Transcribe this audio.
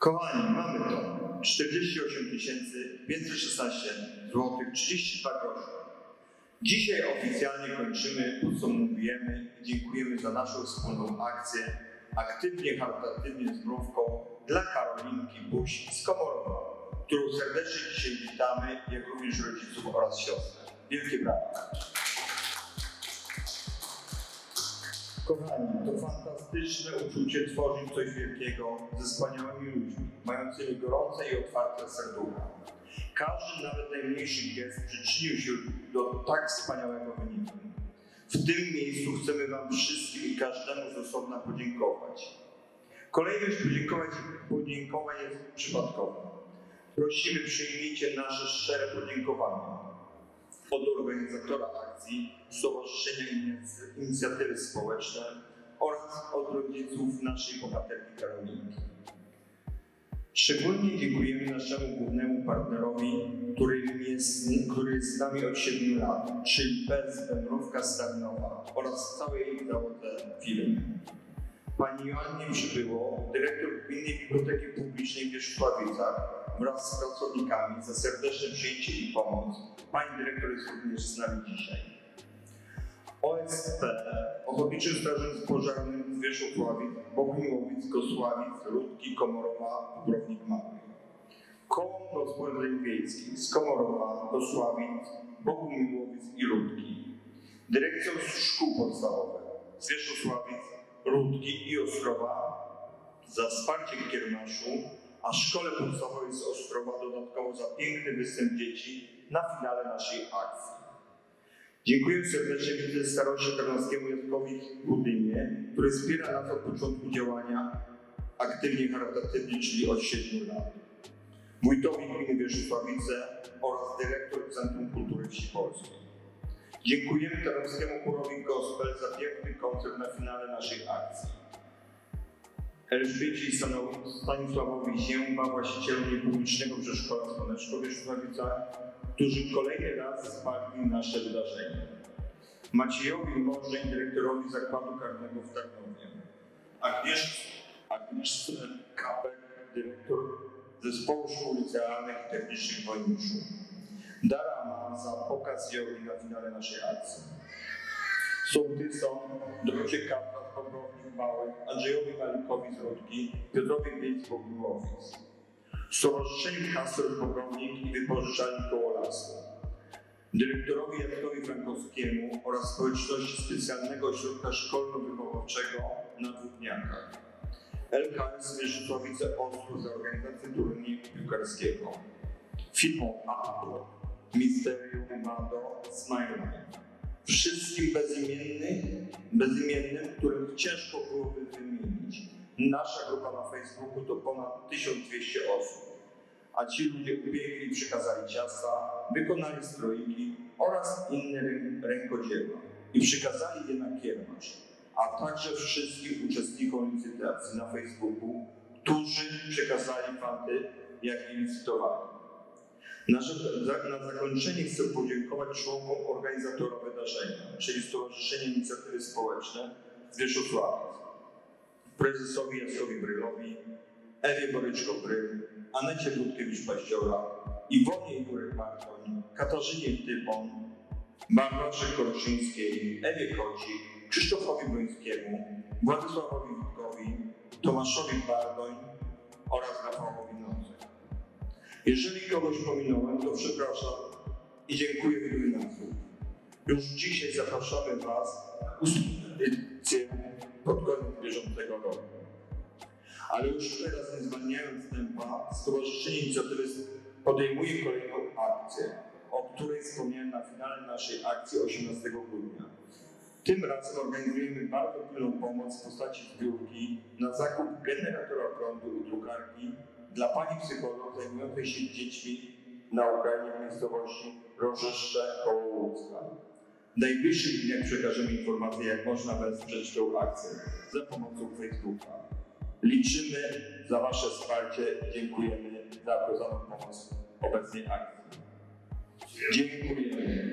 Kochani, mamy to. 48 516 zł 32 groszy. Dzisiaj oficjalnie kończymy, podsumowujemy i dziękujemy za naszą wspólną akcję aktywnie, charytatywnie z mrówką dla Karolinki Buś z Komorowa, którą serdecznie dzisiaj witamy, jak również rodziców oraz siostrę. Wielkie brawa. Kochani, to fantastyczne uczucie tworzyć coś wielkiego ze wspaniałymi ludźmi, mającymi gorące i otwarte serducha. Każdy, nawet najmniejszy gest przyczynił się do tak wspaniałego wyniku. W tym miejscu chcemy Wam wszystkim i każdemu z osobna podziękować. Kolejność podziękować, podziękowań jest przypadkowa. Prosimy, przyjmijcie nasze szczere podziękowania od organizatora akcji, Stowarzyszenia Inic- Inicjatywy Społeczne oraz od rodziców naszej bohaterki Karolinki. Szczególnie dziękujemy naszemu głównemu partnerowi, którym jest, który jest z nami od 7 lat, czyli PSB Mrówka Starnowa oraz całej załodze firmy. Pani Joannie Przybyło, dyrektor Gminnej Biblioteki Publicznej w Wierzchowicach wraz z pracownikami za serdeczne przyjęcie i pomoc. Pani dyrektor jest również z nami dzisiaj. OSP, Ochotniczym Strażem Pożarnym z Wierzchosławic, Bogumiłowic, Gosławic, Rudki, Komorowa, Dubrownik Mały. Koło Gospodyń Wiejskich z Komorowa, Gosławic, Bogumiłowic i Rudki. Dyrekcją Szkół Podstawowych z Wierzchosławic, Rudki i Ostrowa za wsparcie kiermaszu, a Szkole Podstawowej z Ostrowa dodatkowo za piękny występ dzieci na finale naszej akcji. Dziękuję serdecznie wicestaroście Tarnowskiemu Jackowi Budynie, który wspiera nas od początku działania aktywnie charytatywnie, czyli od 7 lat. Wójtowi Gminy Wierzchosławice oraz dyrektor Centrum Kultury Wsi Polskiej. Dziękujemy Tarnowskiemu Chórowi Gospel za piękny koncert na finale naszej akcji. Elżbiecie i Stanisławowi Zięba, właścicielowi publicznego przedszkola Słoneczko w Wierzchowicach, którzy kolejny raz wsparli nasze wydarzenie. Maciejowi Morzeń, dyrektorowi Zakładu Karnego w Tarnowie. Agnieszce, Agnieszce Kapek, dyrektor Zespołu Szkół Licealnych i Technicznych w Wojniszu. Dara Ma za pokaz jogi na finale naszej akcji. Sołtysom, Dorocie Kapla z Bobrownik Małych, Andrzejowi Malikowi z Rudki, Piotrowi Wiejc z Bogumiłowic. Stowarzyszeniu Kastor Bobrownik i Wypożyczalni Koło Lasu. Dyrektorowi Jackowi Frankowskiemu oraz społeczności Specjalnego Ośrodka Szkolno-Wychowawczego na Dwójniakach. LKS Wierzchosławice Ostro za organizację turnieju piłkarskiego. Firmą Apple, Misterium Mado, Smile wszystkim bezimiennym, bezimiennym, których ciężko byłoby wymienić. Nasza grupa na Facebooku to ponad 1200 osób, a ci ludzie ubiegli przekazali ciasta, wykonali stroiki oraz inne rę- rękodzieła i przekazali je na kiermasz, a także wszystkim uczestnikom licytacji na Facebooku, którzy przekazali fanty, jak i licytowali. Na, na zakończenie chcę podziękować członkom organizatora wydarzenia, czyli Stowarzyszenia Inicjatywy Społeczne z Wierzchosławic, prezesowi Jasowi Brylowi, Ewie Boryczko-Bryl, Anecie Ludkiewicz-Paździora, Iwonie Jurek-Markoń, Katarzynie Typon, Barbarze Korczyńskiej, Ewie Kocik, Krzysztofowi Błońskiemu, Władysławowi Witkowi, Tomaszowi Bardoń Jeżeli kogoś pominąłem, to przepraszam i dziękuję w imieniu. Już dzisiaj zapraszamy Was edycję pod koniec bieżącego roku. Ale już teraz, nie zwalniając tempa, Stowarzyszenie Inicjatywy podejmuje kolejną akcję, o której wspomniałem na finale naszej akcji 18 grudnia. Tym razem organizujemy bardzo pilną pomoc w postaci zbiórki na zakup generatora prądu i drukarki dla pani psycholog zajmującej się dziećmi na Ukrainie w miejscowości Rożeszcze koło Łódzka. W najbliższych dniach przekażemy informację, jak można wesprzeć tę akcję za pomocą Facebooka. Liczymy za Wasze wsparcie dziękujemy za okazaną pomoc obecnej akcji. Dziękujemy.